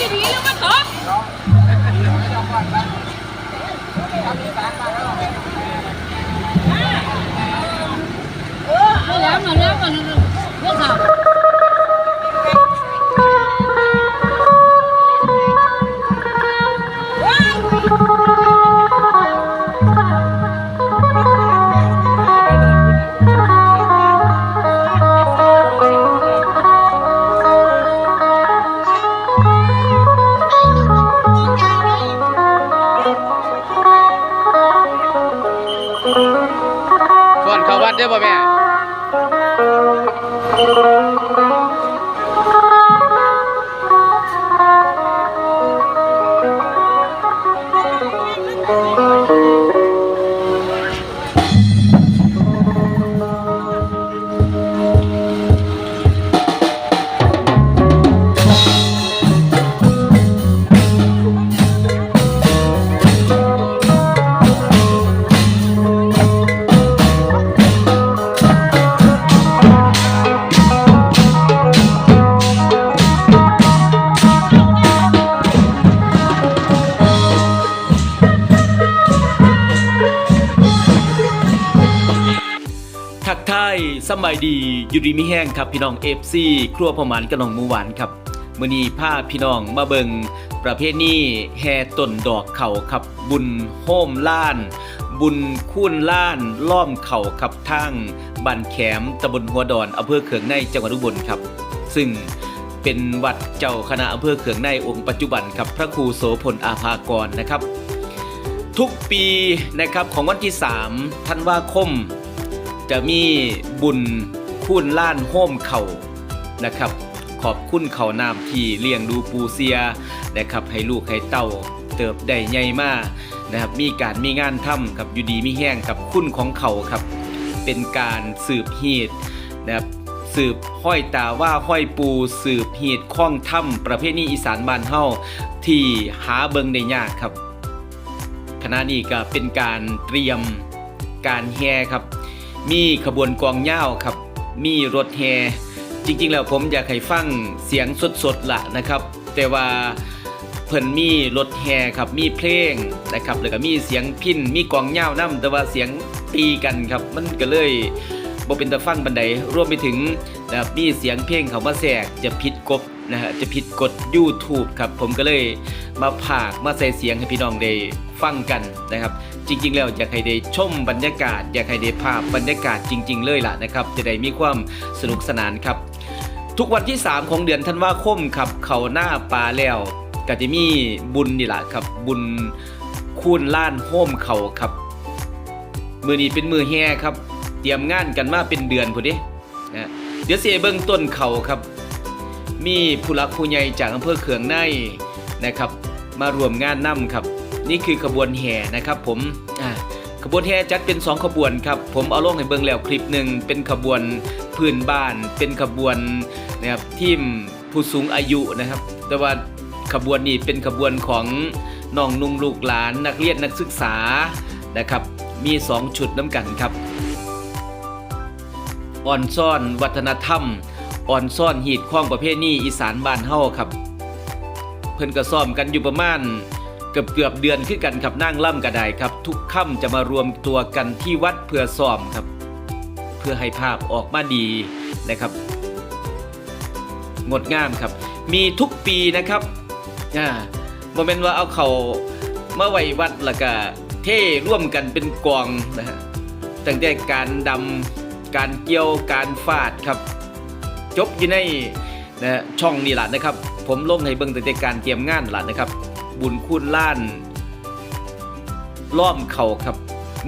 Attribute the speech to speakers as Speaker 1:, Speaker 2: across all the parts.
Speaker 1: จะดีแล้วมาตกเออเอาแล้วมาแล้วมาแล้วเรื่ องข่าว
Speaker 2: ส่วนเขาวัดได้ป่ะแม่
Speaker 3: ทักทายสำบายดียู่ดีมีแห้งครับพี่น้องเอฟซีครัวประมาณกระนองมูหวานครับมือนี้พาพี่น้องมาเบิงประเภทนี้แห่ต้นดอกเข่าครับบุญโฮมล้าน บุญคูนล้านล้อมเข่าครับทางบ้านแขมตำบลหัวดอนอำเภอเขืองในจังหวัดอุบลครับ ซึ่งเป็นวัดเจ้าคณะอำเภอเขืองในองค์ปัจจุบันครับพระครูโสพลอาภากรนะครับ ทุกปีนะครับของวันที่3ธันวาคม จะมีบุญคุณล้านโฮมเขานะครับ ขอบคุณเขานามที่เลี้ยงดูปูเซียนะครับ ให้ลูกให้เต้าเติบได้ใหญ่มากนะครับ มีการมีงานทำกับอยู่ดีมีแห้งกับคุณของเขาครับ เป็นการสืบฮีดนะครับสืบห้อยตาว่าห้อยปู สืบฮีดข้องถ้ำประเภทนี้อีสานบ้านเฮาที่หาเบิงได้ยากครับคณะนี้ก็เป็นการเตรียมการแห่ครับ มีขบวนกองเย้าครับ มีรถแห่จริงๆ แล้วผมอยากให้ฟังเสียงสดๆละนะครับ แต่ว่าเพิ่นมีรถแห่ครับมีเพลงนะครับแล้วก็มีเสียงพินมีกองเย้านํแต่ว่าเสียงตีกันครับ มันก็เลยบ่เป็นตาฟังบันไดรวมไปถึงนะมีเสียงเพลงเขามาแทรกจะผิดกฎนะฮะจะผิดกฎ YouTube ครับ ผมก็เลยมาผากมาใส่เสียงให้พี่น้องได้ฟังกันนะครับ จริง ๆ แล้วอยากให้ได้ชมบรรยากาศ อยากให้ได้ภาพบรรยากาศจริง ๆ เลยล่ะนะครับ จะได้มีความสนุกสนานครับ ทุกวันที่ 3 ของเดือนธันวาคมครับเขาหน้าปลาแล้วก็จะมีบุญนี่แหละครับ บุญคูณล้านโฮมเขาครับ มือนี้เป็นมือแห่ครับ เตรียมงานกันมาเป็นเดือนพอดีนะเดี๋ยวเสียเบื้องต้นเขาครับ มีผู้หลักผู้ใหญ่จากอำเภอเขืองในนะครับ มารวมงานนํครับ นี่คือขบวนแห่นะครับผมอ่าขบวนแห่จัดเป็น 2 ขบวนครับผมเอาลงให้เบิ่งแล้วคลิปหนึ่งเป็นขบวนพื้นบ้าน เป็นขบวนนะครับทีมผู้สูงอายุนะครับ แต่ว่าขบวนนี้เป็นขบวนของน้องนุ่งลูกหลานนักเรียนนักศึกษานะครับ มี 2 ชุดน้ำกันครับอ่อนซ่อนวัฒนธรรมอ่อนซ่อนหีดข้องประเภทนี้อีสานบ้านเฮาครับ เพิ่นก็ซ้อมกันอยู่ประมาณ เกือบเกือบเดือนคือกันครับนั่งล่ำกระไดครับ ทุกค่ำจะมารวมตัวกันที่วัดเพื่อซ้อมครับ เพื่อให้ภาพออกมาดีนะครับ งดงามครับ มีทุกปีนะครับอ่าโมเมนต์ว่าเอาเขาเมาไว้วัดแล้วก็เท่ร่วมกันเป็นกองนะฮะตั้งแต่การดำการเกี่ยวการฟาดครับ จบอยู่ในนะฮะช่องนี่แหละนะครับ ผมลงให้เบิ่งตั้งแต่การเตรียมงานแหละนะครับ บุญคุณล้านล้อมเขาครับ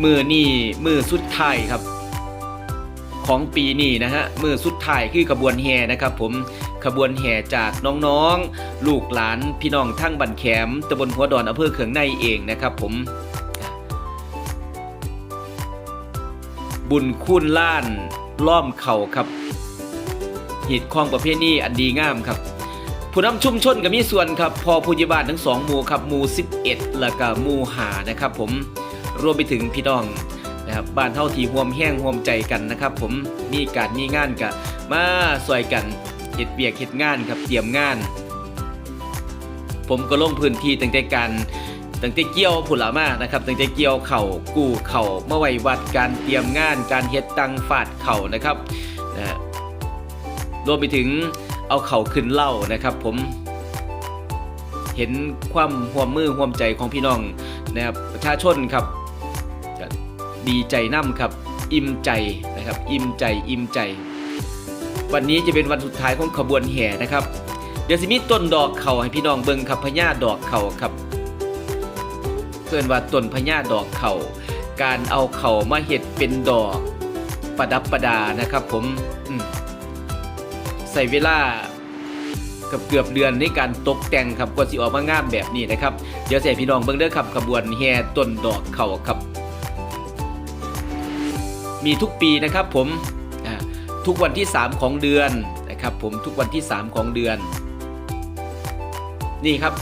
Speaker 3: มือนี่มือสุดท้ายครับ ของปีนี้นะฮะมือสุดท้ายคือขบวนแห่นะครับ ผมขบวนแห่จากน้องๆ ลูกหลานพี่น้องทั้งบันแขมตำบลหัวดอนอำเภอเขืองในเองนะครับ ผม บุญคุณล้านล้อมเข่าครับหีดคล้องประเภทนี้อันดีงามครับ ผู้นำชุมชนก็มีส่วนครับพอผู้ใหญ่บ้านทั้งสองหมู่ครับหมู่11 แล้วก็หมู่หานะครับผมรวมไปถึงพี่น้องนะครับบ้านเท่าที่ห่วมแห้งห่วมใจกันนะครับผมมีการมีงานกับมาซอยกันเฮ็ดเบียกเฮ็ดงานครับเตรียมงาน ผมก็ลงพื้นที่ตั้งแต่การตั้งแต่เกี่ยวผุหลามานะครับตั้งแต่เกี่ยวเข่ากู้เข่าเมื่อไหววัดการเตรียมงาน การเฮ็ดตังฝาดเข่านะครับนะฮะรวมไปถึง เอาเข่าขึ้นเล่านะครับ ผม เห็นความห่วมมือห่วมใจของพี่น้องนะครับประชาชนครับดีใจน้ำครับ อิ่มใจนะครับ อิ่มใจอิ่มใจ วันนี้จะเป็นวันสุดท้ายของขบวนแห่นะครับ เดี๋ยวสิมีต้นดอกเข่าให้พี่น้องเบิ่งครับพญาดอกเข่าครับเพื่อนว่าต้นพญาดอกเขาการเอาเข่ามาเห็ดเป็นดอก ประดับประดานะครับ ผมอืม ใส่เวลาเกับเกือบเดือนในการตกแต่งครับกว่าสิออกมางามแบบนี้นะครับ เดี๋ยวใส่พี่น้องเบิ่งเด้อครับขบวนแห่ต้นดอกเข่าครับ มีทุกปีนะครับผมทุกวันที่ 3 ของเดือนนะครับผมทุกวันที่ 3 ของเดือน นี่ครับ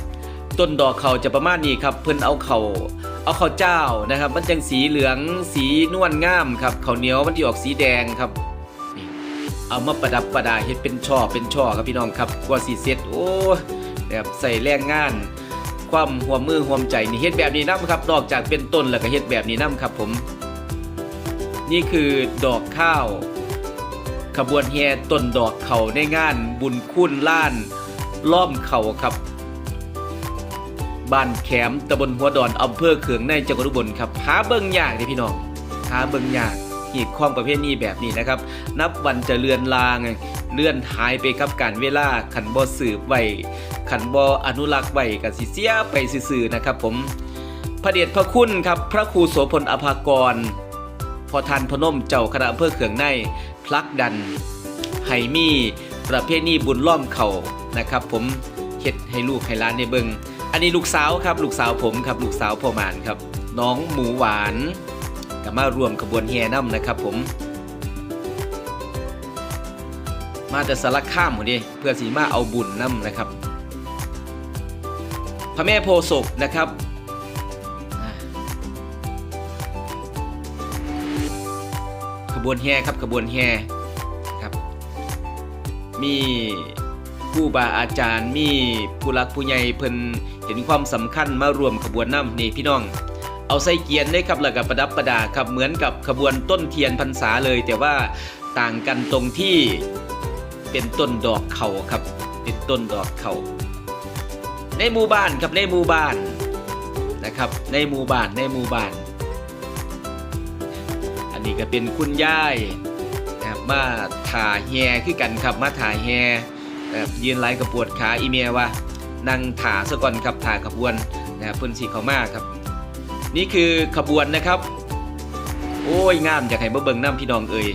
Speaker 3: ต้นดอกเขาจะประมาณนี้ครับ เพิ่นเอาเขาเอาข้าวเจ้านะครับ มันจังสีเหลืองสีนวลงามครับข้าวเหนียวมันที่ออกสีแดงครับ เอามาประดับประดาเฮ็ดเป็นช่อเป็นช่อครับพี่น้องครับกว่าสีเซ็ตโอ้แบบใส่แรงงาน ความหัวมือหัวใจนี่เฮ็ดแบบนี้นํครับ นอกจากเป็นต้นแล้วก็เฮ็ดแบบนี้นํครับผม นี่คือดอกข้าว ขบวนแห่ต้นดอกเขาในงาน บุญคุณล้านล้อมเขาครับบ้านแขมตำบลหัวดอนอำเภอเขืองในจังหวัดอุบลครับหาเบิ่งยากเด้พี่น้องหาเบิ่งยาก หีบข้องประเภทนี้แบบนี้นะครับ นับวันจะเลือนลางเลื่อนหายไปกับการเวลาขันบ่สืบไว้ขันบ่อนุรักษ์ไว้กับสิเสียไปซื่อๆนะครับ ผมพระเดชพระคุณครับพระครูโสพลอภากร พอทานพนมเจ้าคณะอำเภอเขืองในพลักดันไห้มีประเภทนี้บุญล้อมเขานะครับ ผมเฮ็ดให้ลูกให้ล้านในเบิงอันนี้ลูกสาวครับลูกสาวผมครับลูกสาวพ่อมานครับ น้องหมูหวาน กับมารวมขบวนแห่น้ำนะครับผม มาแต่สารข้ามหมดดิเพื่อสีมาเอาบุญน้ำนะครับ พระแม่โพศพนะครับขบวนแห่ครับขบวนแห่ครับ มีผู้บาอาจารย์มีผู้หลักผู้ใหญ่เพิ่นเห็นความสำคัญมารวมขบวนน้ำนี่พี่น้อง เอาใส่เกียนได้ครับแล้วก็ประดับประดาครับเหมือนกับขบวนต้นเทียนพรรษาเลย แต่ว่าต่างกันตรงที่เป็นต้นดอกเขาครับ เป็นต้นดอกเขาในหมู่บ้านครับในหมู่บ้านนะครับ ในหมู่บ้านในหมู่บ้าน อันนี้ก็เป็นคุณยายนะครับมาถ่าแฮคือกันครับมาถ่าแฮนะครับยืนไล่กระปวดขาอีเมียว่านั่งถ่าซะก่อนครับถ่าขบวนนะครับเพิ่นสีเขามากครับ นี่คือขบวนนะครับ โอ้ยงามอยากให้เบิ่งน้ำพี่น้องเอ่ย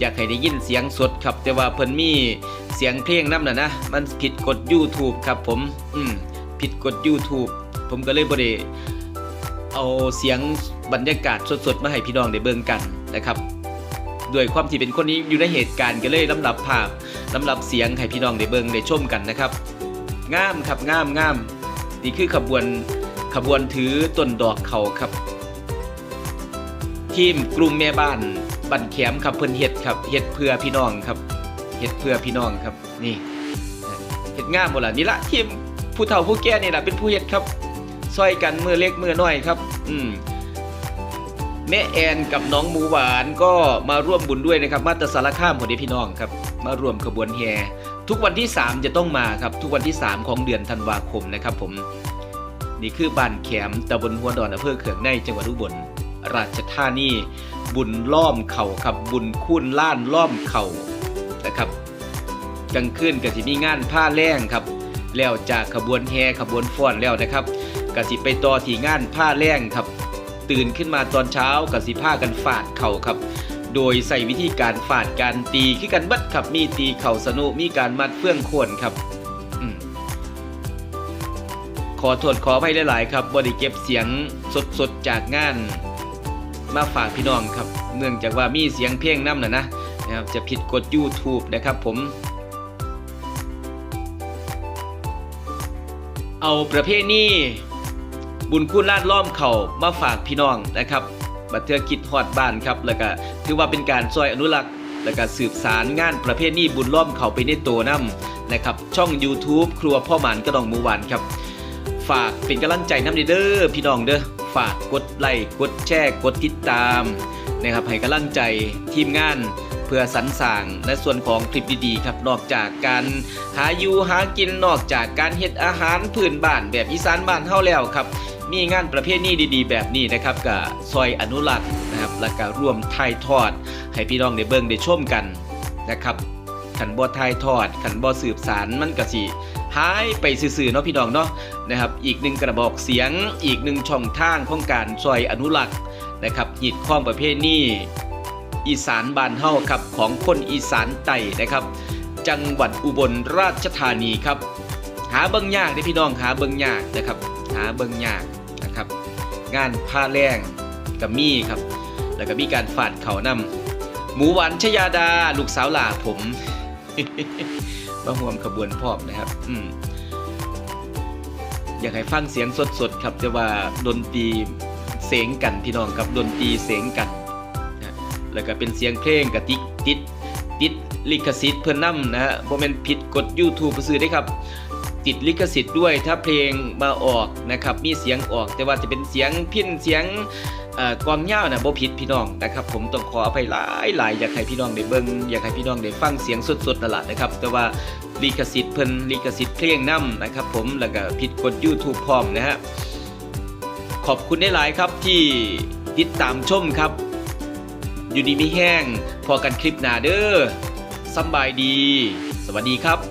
Speaker 3: อยากให้ได้ยินเสียงสดครับ แต่ว่าเพิ่นมีเสียงเพลงน้ำน่ะนะ มันผิดกฎ YouTube ครับผม อืมผิดกฎ YouTube ผมก็เลยบ่ได้เอาเสียงบรรยากาศสดๆ มาให้พี่น้องได้เบิ่งกันนะครับด้วยความที่เป็นคนนี้อยู่ในเหตุการณ์ก็เลยลำดับภาพลำดับเสียงให้พี่น้องได้เบิ่งได้ชมกันนะครับงามครับงามงามนี่คือขบวน ขบวนถือต้นดอกเขาครับ ทีมกลุ่มแม่บ้านบันแขมครับเพิ่นเฮ็ดครับเฮ็ดเพื่อพี่น้องครับเฮ็ดเพื่อพี่น้องครับนี่เฮ็ดงามหมดละนี่ละทีมผู้เฒ่าผู้แก่นี่แหละเป็นผู้เฮ็ดครับซอยกันมือเล็กมือน้อยครับ อืมแม่แอนกับน้องหมูหวานก็มาร่วมบุญด้วยนะครับมาตรสารข้ามพอดีพี่น้องครับ มาร่วมขบวนแห่ทุกวันที่ 3 จะต้องมาครับ ทุกวันที่ 3 ของเดือนธันวาคมนะครับ ผม นี่คือบ้านแขมตำบลหัวดอนอำเภอเขืองในจังหวัดอุบลราชธานีบุญล้อมเข่าครับบุญคุ้นล้านล้อมเข่านะครับกลางคืนก็สิมีงานผ้าแรงครับ แล้วจากขบวนแห่ขบวนฟ้อนแล้วนะครับกสิไปต่อที่งานผ้าแรงครับ ตื่นขึ้นมาตอนเช้ากสิผ้ากันฝาดเข่าครับ โดยใส่วิธีการฝาดการตีคือกันบัดครับมีตีเข่าสนุมีการมัดเฟื่องโคนครับ ขอโทษขออภัยหลาย ๆ ครับบริเก็บเสียงสด ๆ จากงาน มาฝากพี่น้องครับ เนื่องจากว่ามีเสียงเพลงน้ำนะนะนะครับจะผิดกฎ YouTube นะครับผม เอาประเภทนี้บุญคุณล้านล้อมเขามาฝากพี่น้องนะครับบัดเทือคิดฮอดบ้านครับ แล้วก็ถือว่าเป็นการซอยอนุรักษ์ แล้วก็สืบสารงานประเภทนี้บุญล้อมเขาไปในตัวน้ำนะครับ ช่อง YouTube ครัวพ่อหมานกระดองหมูหวานครับ ฝากเป็นกำลังใจน้ำเด้อพี่น้องเด้อฝากกดไลค์กดแชร์กดติดตามนะครับให้กำลังใจทีมงานเพื่อสรรสร้างในส่วนของคลิปดีๆครับนอกจากการหาอยู่หากินนอกจากการเฮ็ดอาหารพื้นบ้านแบบอีสานบ้านเฮาแล้วครับ มีงานประเภทนี้ดีๆ แบบนี้นะครับกับซอยอนุรักษ์นะครับและก็ร่วมถ่ายทอด ให้พี่น้องได้เบิ่งได้ชมกันนะครับขันบ่ถ่ายทอดขันบ่สืบสารมันก็สิหายไปซื่อๆเนาะพี่น้องเนาะ นะครับอีกหนึ่งกระบอกเสียง อีกหนึ่งช่องทางของการซอยอนุรักษ์นะครับหีดข้องประเภทนี้อีสานบานเฮาครับของคนอีสานไต่นะครับ จังหวัดอุบลราชธานีครับ หาเบิ่งยากเด้พี่น้องหาเบิ่งยากนะครับ หาเบิ่งยากนะครับ งานผ้าแรงกับมีครับ แล้วก็มีการฝาดเขานำหมูหวานชยาดา ลูกสาวหล่าผมมาห่วมขบวนพอมนะครับ อืม อยากให้ฟังเสียงสดๆครับ แต่ว่าดนตรีเสียงกันพี่น้องครับดนตรีเสียงกันนะแล้วก็เป็นเสียงเพลงกับติดติดติดลิขสิทธิ์เพื่อนนำนะฮะโมเมนผิดกด YouTube ซื้อได้ครับ ติดลิขสิทธิ์ด้วยถ้าเพลงมาออกนะครับมีเสียงออกแต่ว่าจะเป็นเสียงพิ้นเสียง เอ่อกวางเงานะบ่ผิดพี่น้องนะครับ ผมต้องขออภัยหลายหลายอยากให้พี่น้องได้เบิ่งอยากให้พี่น้องได้ฟังเสียงสดๆนั่นแหละนะครับ แต่ว่าลิขสิทธิ์เพิ่นลิขสิทธิ์เพลงนํนะครับ ผมแล้วก็ผิดกฎ YouTube พร้อมนะฮะขอบคุณได้หลายครับที่ติดตามชมครับ อยู่ดีมีแห้ง พอกันคลิปหน้าเด้อสบายดี สวัสดีครับ